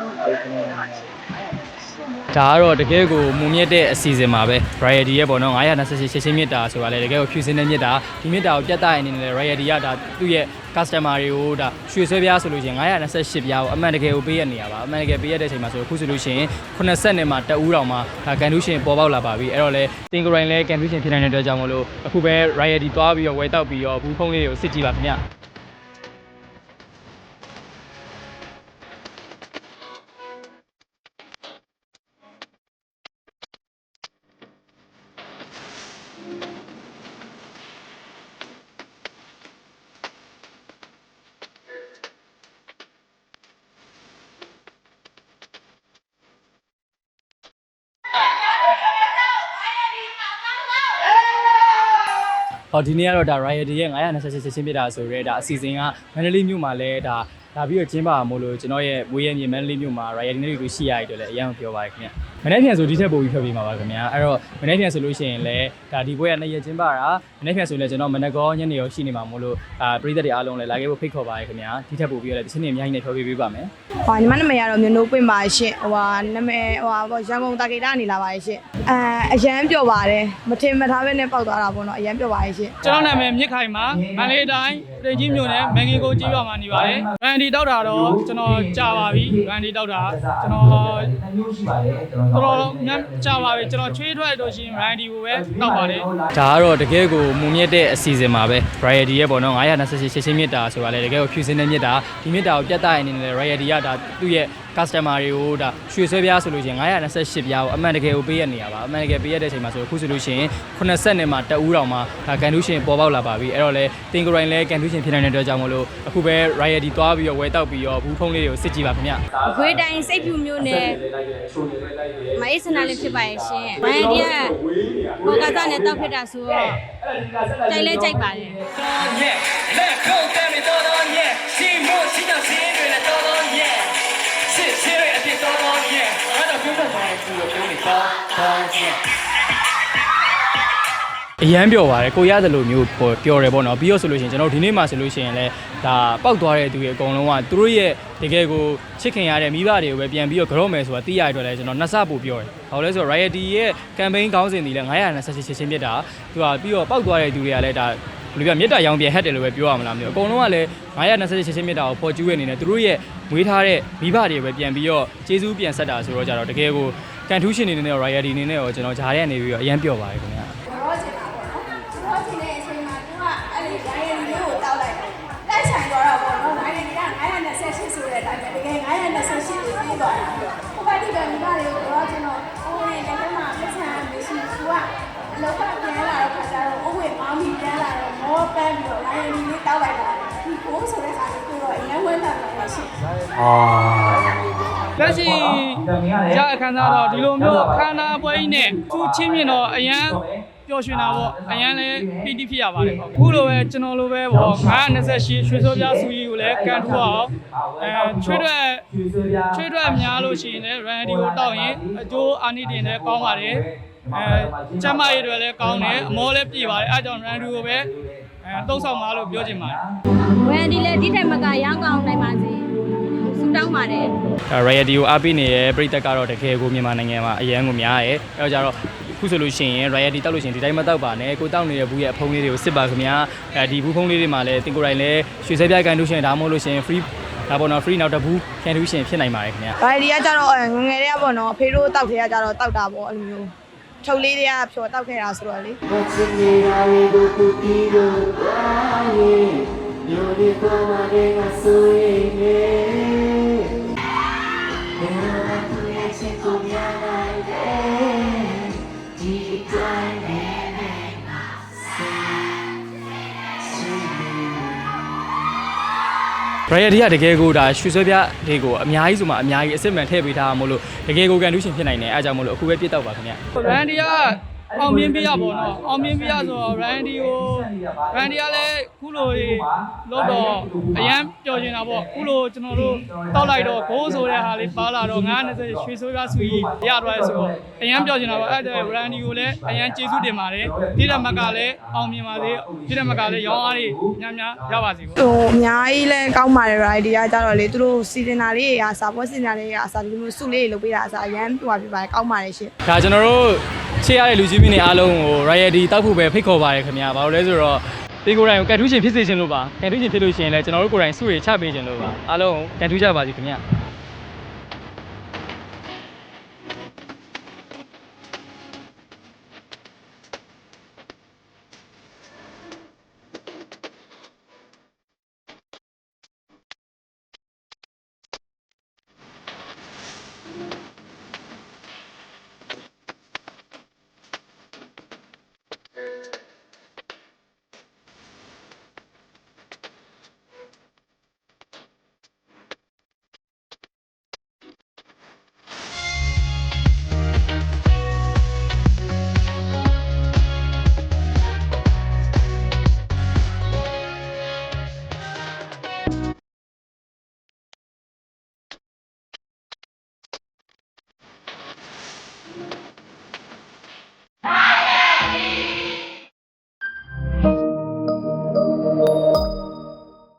လုံးပြောပြပေးပါရှင်ဒါကတော့တကယ်ကိုမုံမြင့်တဲ့အစီအစဉ်ပါပဲ Variety ရဲ့ပေါ့နော်928ရှင်းရှင်းမြတ်တာဆိုတာလေတကယ်ကိုဖြူစင်းတဲ့မြတ်တာဒီမြတ်တာကိုပြတ်သားရနေတယ် Variety ကဒါသူ့ရဲ့ customer တွေကိုဒါရွှေဆွဲပြားဆိုလို့ရှိရင်928ပြားကိုအမှန်တကယ်ကိုပေးရနေရပါအမှန်တကယ်ပေးရတဲ့အချိန်မှာဆိုအခုဆိုလို့ရှိရင်80နဲ့မှာတအူးတောင်မှာဒါကန်ဒူးရှင်ပေါ်ပေါက်လာပါပြီအဲ့တော့လေတင်ဂရိုင်းလဲကန်ဒူးရှင်ဖြစ်နေတဲ့အတွက်ကြောင့်မလို့အခုပဲ Variety သွားပြီးတော့ဝယ်တောက်ပြီးတော့ဘူးဖုံးလေးတွေကိုစစ်ကြည့်ပါခင်ဗျ ဟောဒီနေ့ကတော့ဒါ Riot ရဲ့928ချင်းပြတာဆိုရဲဒါအစီအစဉ်ကမန္တလေးမြို့မှာလဲဒါ ဒါပြီးတော့ကျင်းပါမို့လို့ကျွန်တော်ရဲ့မွေးရမြေမန္တလေးမြို့မှာ Riot နဲ့တွေ့ရှိရတဲ့အတွက်လည်းအရင်ကပြောပါရခင်ဗျမနေ့ပြန်ဆိုဒီထက်ပိုပြီးဖျက်ပေးမှာပါခင်ဗျအဲ့တော့မနေ့ပြန်ဆိုလို့ရှိရင်လည်းဒါဒီဘွဲကနှစ်ရက်ကျင်းပါတာမနေ့ပြန်ဆိုလည်းကျွန်တော်မနက်ကောညနေရောရှိနေမှာမို့လို့အာပရိသတ်တွေအားလုံးလည်းလာခဲ့ဖို့ဖိတ်ခေါ်ပါရခင်ဗျဒီထက်ပိုပြီးတော့လည်းဒီချင်းနေအများကြီးနဲ့ဖျော်ပြပေးပါမယ်ဟိုညီမနာမည်ကတော့မျိုးနိုးပွင့်ပါရှင်ဟိုဟာနာမည်ဟိုဟာပေါ့ရန်ကုန်တာကေတာနေလာပါရှင်အဲအရန်ပြော့ပါတယ်မထင်မထားပဲနဲ့ပေါက်သွားတာပေါ့နော်အရန်ပြော့ပါရှင်ကျွန်တော်နာမည်မြစ်ခိုင်ပါမန္တလေးတိုင်းပြည်ကြီးမြို့နယ်မင်္ဂီကိုကြီးရွာမှာနေပါတယ်ဗန်ဒီတောက်တာတော့ကျွန်တော်ကြာပါပြီဗန်ဒီတောက်တာကျွန်တော်တော်တော်များကြာပါပြီကျွန်တော်ချွေးထွက်လို့ရှိရင်ဗန်ဒီကိုပဲတောက်ပါတယ်ဒါကတော့တကယ်ကိုမုံမြင့်တဲ့အစီအစဉ်ပါပဲ Variety ရဲ့ပေါ့နော်928ရှင်းရှင်းမြတ်တာဆိုတာလေတကယ်ကိုဖြူစင်းတဲ့မြတ်တာဒီမြတ်တာကိုပြတ်သားရနေတယ် Variety ကဒါသူ့ရဲ့ customer တွေကိုဒါရွှေဆွဲပြားဆိုလို့ရှိရင်928ပြားကိုအမှန်တကယ်ကိုပေးရနေရပါအမှန်တကယ်ပေးရတဲ့အချိန်မှာဆိုအခုဆိုလို့ရှိရင်80နဲ့မှတအူးတောင်မှဒါ condition ပေါ်ပေါက်လာပါပြီအဲ့တော့လေ Tinkorin လဲ condition ဖြစ်နေတဲ့အတွက်ကြောင့်မလို့အခုပဲ Riety သွားပြီးတော့ဝယ်တောက်ပြီးတော့ဘူးဖုံးလေးတွေကိုစစ်ကြည့်ပါခင်ဗျအခွေတိုင်းစိတ်ဖြူမျိုးနဲ့မအေးစနာလေးဖြစ်ပါရဲ့ရှင်။မန်ဒီကဘောကစားနဲ့တောက်ခက်တာဆိုတော့တိုင်လဲကြိုက်ပါတယ်။လက်ခုတ်တယ်တော်တော်ရဲ့ရှင်မို့ရှိတဲ့ရှင်တွေလည်းတော်တော်ရဲ့ ပြီးတော့ကိုယ်နေကောင်းကောင်းချင်းအရန်ပြောပါတယ်ကိုရတယ်လို့မျိုးပြောတယ်ပေါ့နော်ပြီးတော့ဆိုလို့ရှိရင်ကျွန်တော်ဒီနေ့မှဆိုလို့ရှိရင်လည်းဒါပောက်သွားတဲ့သူတွေအကုန်လုံးကသူတို့ရဲ့တကယ်ကိုချစ်ခင်ရတဲ့မိဘတွေကိုပဲပြန်ပြီးတော့ကြော့မယ်ဆိုတာသိရတဲ့အတွက်လည်းကျွန်တော်နှစ်ဆပို့ပြောတယ်။ဘာလို့လဲဆိုတော့ Riot ရဲ့ campaign ကောင်းစဉ်ဒီလည်း928ချက်ချင်းပြစ်တာသူကပြီးတော့ပောက်သွားတဲ့သူတွေကလည်းဒါဘယ်လိုပြောမြေတားရောင်ပြန်ဟက်တယ်လို့ပဲပြောရမလားမသိဘူး။အကုန်လုံးကလည်း928ချက်ချင်းမြေတားကိုပေါ်ကျူးရနေတဲ့သူတို့ရဲ့မွေးထားတဲ့မိဘတွေကိုပဲပြန်ပြီးတော့ကျေးဇူးပြန်ဆက်တာဆိုတော့ကြတော့တကယ်ကို ကန်ထူးရှင်နေနဲ့ Riot နေနဲ့ရောကျွန်တော်ဂျားရဲနေပြီးတော့အရန်ပြောပါတယ်ခင်ဗျာတော့ချင်တာပေါ့နော်။တော့ချင်တဲ့အချိန်မှာသူကအဲ့ဒီဒိုင်ရီလေးကိုတောက်လိုက်တယ်။တိုက်ဆိုင်သွားတာပေါ့နော်။ဒိုင်ရီက928ဆိုတဲ့အတိုင်းပဲတကယ်928ကိုပြီးသွားတာ။ဟိုဘက်ဒီကမိဘတွေကိုတော့ကျွန်တော်အိုးရင်လည်းမှလက်ဆံမရှိသူကအလောက်ကပြန်လာတော့ခါကျတော့အိုးဝင်မောင်းပြီးပြန်လာတော့မောပန်းပြီးတော့ဒိုင်ရီလေးတောက်လိုက်တာ။ဒီကိုဆိုတဲ့ခါလေးကိုတော့အရင်ဝန်းတာပဲရှိတယ်။ လက်ရှိရအခမ်းအနားတော့ဒီလိုမျိုးအခမ်းအနားပွဲကြီးနဲ့သူချင်းမြင်တော့အရန်ပျော်ရွှင်တာပေါ့အရန်လည်းပီတိဖြစ်ရပါတယ်အခုလိုပဲကျွန်တော်လိုပဲပေါ့928ရွှေစောပြဆူကြီးကိုလည်းကန်ထူအောင်အဲချွေးထွက်ချွေးထွက်များလို့ရှိရင်လည်း randy ကိုတောက်ရင်အကျိုးအာနိတင်လည်းကောင်းပါတယ်အဲကျမရည်တွေလည်းကောင်းတယ်အမောလည်းပြည့်ပါတယ်အဲကြောင့် randy ကိုပဲအဲတုံးဆောင်ပါလို့ပြောချင်ပါတယ်။ဝယ်ဒီလေဒီထက်မကရောင်းကောင်းနိုင် ပါစေ။ဆုတောင်းပါတယ်။အဲ Riot ကိုအားပေးနေတဲ့ပြည်သက်ကတော့တကယ်ကိုမြန်မာနိုင်ငံမှာအရန်ကိုများရဲအဲတော့ကြတော့ခုဆိုလို့ရှိရင် Riot တောက်လို့ရှိရင်ဒီတိုင်းမတောက်ပါနဲ့ကိုတောက်နေတဲ့ဘူးရဲ့အဖုံးလေးတွေကိုစစ်ပါခင်ဗျာအဲဒီဘူးဖုံးလေးတွေမှာလည်းတင်ကိုယ်တိုင်လည်းရွှေစဲပြိုင်ကန်လို့ရှိရင်ဒါမှမဟုတ်လို့ရှိရင် free ဒါပေါ်တော့ free နောက်တစ်ဘူးကန်တူးရှင်ဖြစ်နိုင်ပါတယ်ခင်ဗျာ။ဘာဒီကကြတော့ငငယ်တွေကပေါ့နော်ဖေတို့တောက်ထဲကကြတော့တောက်တာပေါ့အဲ့လိုမျိုးချုပ်လေးတွေကဖြောတောက်ခဲ့တာဆိုတော့လေ Riot တွေကတကယ်ကိုဒါရွှေဆွဲပြတွေကိုအများကြီးဆိုမှအများကြီးအစ်စ်မှန်ထည့်ပေးထားမှာမို့လို့တကယ်ကိုကန်တူးရှင်ဖြစ်နိုင်တယ်အဲအကြောင်းမို့လို့အခုပဲပြစ်တော့ပါခင်ဗျာဗန်ဒီက အောင်မြင်ပြရပေါ့နော်အောင်မြင်ပြရဆိုတော့ Randy ကို Randy ကလည်းခုလိုလို့တော့အရန်ပျော်နေတာပေါ့ခုလိုကျွန်တော်တို့တောက်လိုက်တော့ဂိုးဆိုတဲ့ဟာလေးပါလာတော့920ရွှေစိုးကားဆူကြီးရသွားရဲဆိုတော့အရန်ပျော်နေတာပေါ့အဲ့ဒါ Randy ကိုလည်းအရန်ကျေးဇူးတင်ပါတယ်တိရမတ်ကလည်းအောင်မြင်ပါစေတိရမတ်ကလည်းရောင်းအားတွေများများရပါစေပေါ့ဟိုအများကြီးလဲကောင်းပါတယ် rider ကကြတော့လေသူတို့စီစဉ်တာလေးတွေအစားပွဲစီစဉ်တာလေးတွေအစားဒီလိုမျိုးစုလေးတွေလုပ်ပေးတာအစားအရန်ပြပါပြပါတယ်ကောင်းပါတယ်ရှင်ဒါကျွန်တော်တို့ ချေရတဲ့လူကြီးမင်းတွေအားလုံးကို royalty တောက်ဖို့ပဲဖိတ်ခေါ်ပါတယ်ခင်ဗျာဘာလို့လဲဆိုတော့ဒီကိုယ်တိုင်ကိုကန်ထူးရှင်ဖြစ်စေချင်လို့ပါကန်ထူးရှင်ဖြစ်လို့ရှိရင်လည်းကျွန်တော်တို့ကိုယ်တိုင်စုတွေချပေးချင်လို့ပါအားလုံးကိုကန်ထူးကြပါစီခင်ဗျာ